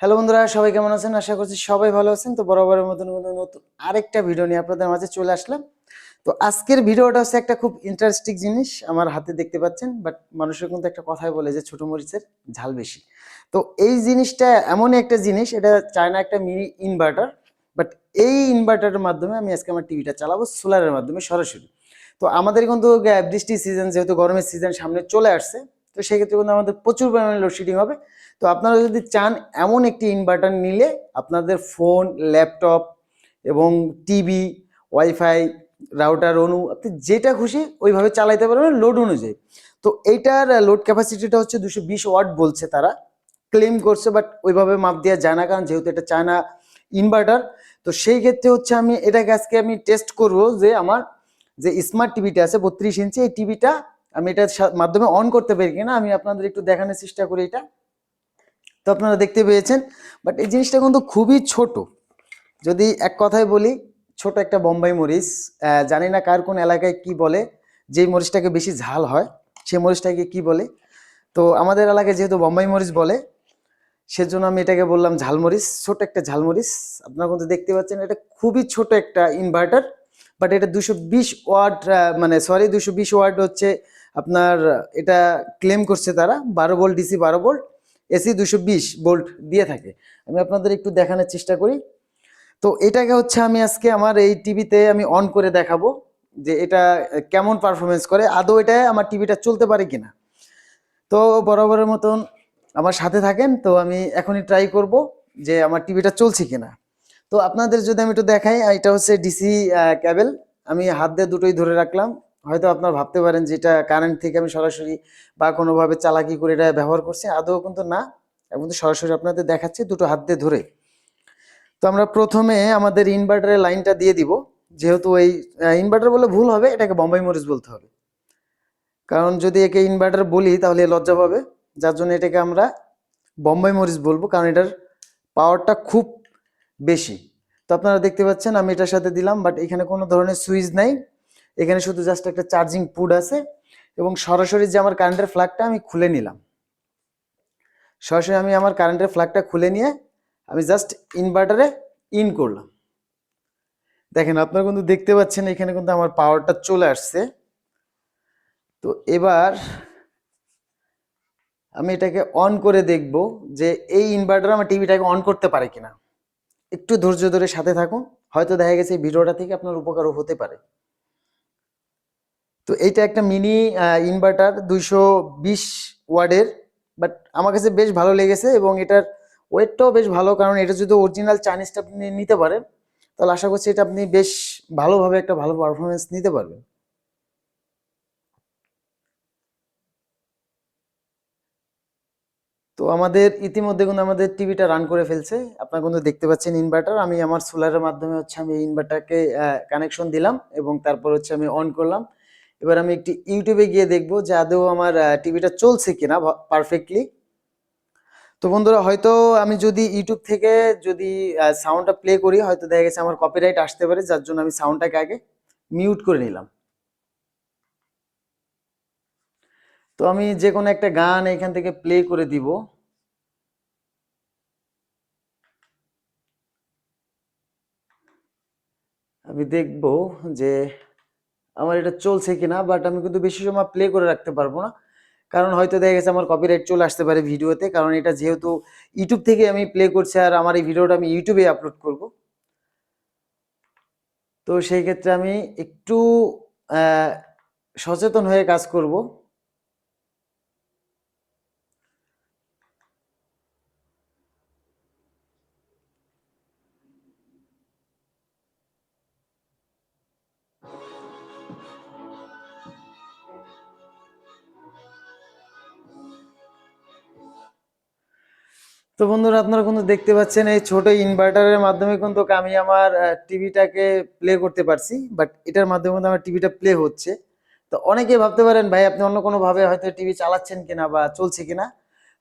Hello বন্ধুরা, সবাই কেমন আছেন? আশা করছি সবাই ভালো আছেন। তো বরাবরের মতন কোনো নতুন আরেকটা ভিডিও নিয়ে আপনাদের মাঝে চলে আসলাম। তো আজকের ভিডিওটা হচ্ছে একটা খুব ইন্টারেস্টিং জিনিস আমার হাতে দেখতে পাচ্ছেন বাট মানুষের কিন্তু একটা কথাই বলে যে ছোট মরিচের ঝাল বেশি। তো এই জিনিসটা এমনই একটা জিনিস, এটা চায়না একটা মিনি ইনভার্টার বাট এই ইনভার্টারের মাধ্যমে আমি আজকে আমার টিভিটা চালাবো সোলারের মাধ্যমে সরাসরি। তো আমাদের কিন্তু বৃষ্টির সিজন যেহেতু গরমের সিজন সামনে চলে আসছে, তো সেক্ষেত্রে কিন্তু আমাদের প্রচুর পরিমাণে লোডশেডিং হবে। তো আপনারা যদি চান এমন একটি ইনভার্টার নিলে আপনাদের ফোন ল্যাপটপ এবং টিভি ওয়াইফাই রাউটার অনু, আপনি যেটা খুশি ওইভাবে চালাইতে পারবেন লোড অনুযায়ী। তো এইটার লোড ক্যাপাসিটিটা হচ্ছে দুশো বিশ ওয়াট বলছে তারা। ক্লেম করছে বাট ওইভাবে মাপ দেওয়া যায় না কারণ যেহেতু এটা চায়না ইনভার্টার তো সেই ক্ষেত্রে হচ্ছে আমি এটাকে আজকে আমি টেস্ট করব যে আমার যে স্মার্ট টিভিটা আছে বত্রিশ ইঞ্চি এই টিভিটা আমি এটার মাধ্যমে অন করতে পারি কিনা, আমি আপনাদের একটু দেখানোর চেষ্টা করি এটা। তো আপনারা দেখতে পেয়েছেন বাট এই জিনিসটা কিন্তু খুবই ছোট। যদি এক কথায় বলি, ছোট একটা বোম্বাই মরিচ জানি না কার কোন এলাকায় কি বলে, যেই মরিচটাকে বেশি ঝাল হয়, সেই মরিচটাকে কি বলে? তো আমাদের এলাকায় যেহেতু বোম্বাই মরিচ বলে, সেজন্য আমি এটাকে বললাম ঝালমরিচ ছোট একটা ঝালমরিচ আপনারা কিন্তু দেখতে পাচ্ছেন এটা খুবই ছোট একটা ইনভার্টার বাট এটা দুশো বিশ ওয়াট মানে সরি দুশো বিশ ওয়াট হচ্ছে আপনার, এটা ক্লেম করছে তারা, বারো ভোল্ট ডিসি বারো ভোল্ট এসি দুশো বিশ বোল্ট দিয়ে থাকে। আমি আপনাদের একটু দেখানোর চেষ্টা করি। তো এটাকে হচ্ছে আমি আজকে আমার এই টিভিতে আমি অন করে দেখাবো যে এটা কেমন পারফরমেন্স করে, আদৌ এটা আমার টিভিটা চলতে পারে কিনা। তো বরাবরের মতন আমার সাথে থাকেন, তো আমি এখনই ট্রাই করব যে আমার টিভিটা চলছে কিনা। তো আপনাদের যদি আমি একটু দেখাই, এটা হচ্ছে ডিসি ক্যাবেল আমি হাত দিয়ে দুটোই ধরে রাখলাম। হয়তো আপনারা ভাবতে পারেন যে এটা কারেন্ট থেকে আমি সরাসরি বা কোনোভাবে চালাকি করে এটা ব্যবহার করছি, আদৌ কিন্তু না। কিন্তু সরাসরি আপনাদের দেখাচ্ছি দুটো হাত দিয়ে ধরে। তো আমরা প্রথমে আমাদের ইনভার্টারের লাইনটা দিয়ে দিব। যেহেতু এই ইনভার্টার বলে ভুল হবে, এটাকে বম্বাই মরিচ বলতে হবে। কারণ যদি একে ইনভার্টার বলি, তাহলে লজ্জা পাবে। যার জন্য এটাকে আমরা বম্বাই মরিচ বলব, কারণ এটার পাওয়ারটা খুব বেশি। তো আপনারা দেখতে পাচ্ছেন, আমি এটার সাথে দিলাম বাট এখানে কোনো ধরনের সুইচ নাই। এখানে শুধু জাস্ট একটা চার্জিং পুড আছে এবং সরাসরি যে আমার কারেন্টের ফ্ল্যাগটা আমি খুলে নিলাম। সরাসরি আমি আমার কারেন্টের ফ্ল্যাগটা খুলে নিয়ে আমি জাস্ট ইনভার্টারে ইন করলাম। দেখেন, আপনারা কিন্তু দেখতে পাচ্ছেন এখানে কিন্তু আমার পাওয়ারটা চলে আসছে। তো এবার আমি এটাকে অন করে দেখব যে এই ইনভার্টার আমার টিভিটাকে অন করতে পারে কিনা। একটু ধৈর্য ধরে সাথে থাকুন। হয়তো দেখা গেছে এই ভিডিওটা থেকে আপনার উপকারও হতে পারে। তো এইটা একটা মিনি ইনভার্টার দুইশো বিশ ওয়ার্ডের বাট আমার কাছে বেশ ভালো লেগেছে এবং এটার ওয়েটটাও বেশ ভালো, কারণ এটা যদি অরিজিনাল চাইনিজটা আপনি নিতে পারেন, তাহলে আশা করছি এটা আপনি বেশ ভালোভাবে একটা ভালো পারফরমেন্স নিতে পারবেন। তো আমাদের ইতিমধ্যে কিন্তু আমাদের টিভিটা রান করে ফেলছে, আপনারা কিন্তু দেখতে পাচ্ছেন ইনভার্টার আমি আমার সোলারের মাধ্যমে হচ্ছে আমি ইনভার্টারকে কানেকশন দিলাম এবং তারপর হচ্ছে আমি অন করলাম। এবার আমি একটি ইউটিউবে গিয়ে দেখব যে আদৌ আমার টিভিটা চলছে কিনা পারফেক্টলি তো বন্ধুরা, হয়তো আমি যদি ইউটিউব থেকে যদি সাউন্ডটা প্লে করি, হয়তো দেখা গেছে আমার কপিরাইট আসতে পারে, যার জন্য আমি সাউন্ডটাকে আগে মিউট করে নিলাম। তো আমি যে কোনো একটা গান এখান থেকে প্লে করে দিব। আমি দেখব যে আমার এটা চলছে কিনা বাট আমি কিন্তু বেশি সময় প্লে করে রাখতে পারব না। কারণ হয়তো দেখা গেছে আমার কপিরাইট চলে আসতে পারে ভিডিওতে, কারণ এটা যেহেতু ইউটিউব থেকে আমি প্লে করছি আর আমার এই ভিডিওটা আমি ইউটিউবে আপলোড করব। তো সেই ক্ষেত্রে আমি একটু সচেতন হয়ে কাজ করব। তো বন্ধুরা, আপনারা কিন্তু দেখতে পাচ্ছেন এই ছোট ইনভার্টারের মাধ্যমে কিন্তু আমি আমার টিভিটাকে প্লে করতে পারছি। বাট এটার মাধ্যমে কিন্তু আমার টিভিটা প্লে হচ্ছে। তো অনেকে ভাবতে পারেন, ভাই, আপনি অন্য কোনো ভাবে হয়তো টিভি চালাচ্ছেন কিনা বা চলছে কিনা?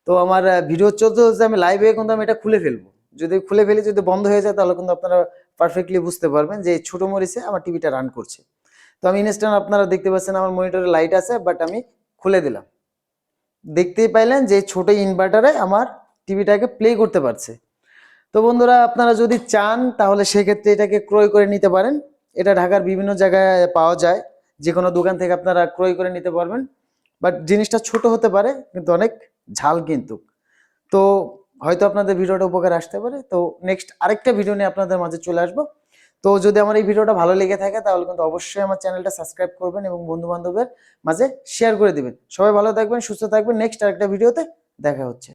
তো আমার ভিডিও চলতে চলতে আমি লাইভে কিন্তু আমি এটা খুলে ফেলব। যদি খুলে ফেলি, যদি বন্ধ হয়ে যায়, তাহলে কিন্তু আপনারা পারফেক্টলি বুঝতে পারবেন যে ছোট মরিচে আমার টিভিটা রান করছে। তো আমি ইনস্ট্যান্ট আপনারা দেখতে পাচ্ছেন আমার মনিটরে লাইট আছে বাট আমি খুলে দিলাম। দেখতেই পাইলেন যে ছোট ইনভার্টারে আমার টিভিটাকে প্লে করতে পারছে। তো বন্ধুরা, আপনারা যদি চান, তাহলে সেক্ষেত্রে এটাকে ক্রয় করে নিতে পারেন। এটা ঢাকার বিভিন্ন জায়গায় পাওয়া যায়। যে কোনো দোকান থেকে আপনারা ক্রয় করে নিতে পারবেন। বাট জিনিসটা ছোট হতে পারে, কিন্তু অনেক ঝাল কিন্তু। তো হয়তো আপনাদের ভিডিওটা উপকার আসতে পারে। তো নেক্সট আরেকটা ভিডিও নিয়ে আপনাদের মাঝে চলে আসব। তো যদি আমার এই ভিডিওটা ভালো লেগে থাকে, তাহলে কিন্তু অবশ্যই আমার চ্যানেলটা সাবস্ক্রাইব করবেন এবং বন্ধু বান্ধবের মাঝে শেয়ার করে দিবেন। সবাই ভালো থাকবেন, সুস্থ থাকবেন। নেক্সট আরেকটা ভিডিওতে দেখা হচ্ছে।